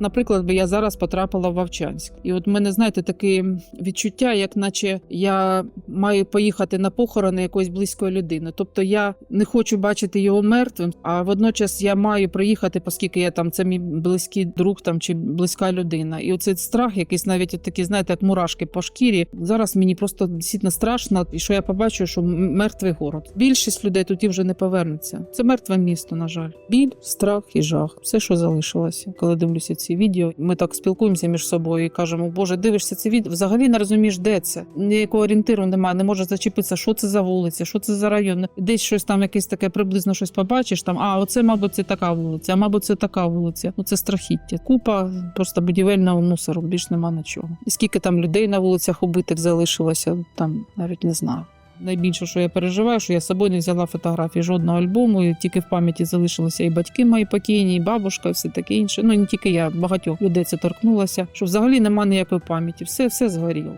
Наприклад, би я зараз потрапила в Вовчанськ, і от мене знаєте таке відчуття, як наче я маю поїхати на похорони якоїсь близької людини. Тобто я не хочу бачити його мертвим, а водночас я маю приїхати, оскільки я там це мій близький друг там чи близька людина. І оцей страх, якийсь навіть от такі, знаєте, як мурашки по шкірі. Зараз мені просто дійсно страшно, і що я побачу, що мертвий город. Більшість людей тут вже не повернеться. Це мертве місто, на жаль. Біль, страх і жах. Все, що залишилося. Коли дивлюся ці відео, ми так спілкуємося між собою і кажемо, Боже, дивишся це відео, взагалі не розумієш, де це. Ніякого орієнтиру немає, не можеш зачепитися, що це за вулиця, що це за район. Десь щось там, якесь таке приблизно щось побачиш. Там, а оце, мабуть, це така вулиця, а мабуть, це така вулиця. Ну це страхіття. Купа просто будівельного мусору, більш нема нічого. І скільки там людей на вулицях убитих залишилося, там навіть не знаю. Найбільше, що я переживаю, що я з собою не взяла фотографії жодного альбому, і тільки в пам'яті залишилися і батьки мої покійні, і бабушка, і все таке інше. Ну не тільки я, багатьох людей це торкнулося, що взагалі нема ніякої пам'яті, все, все згоріло.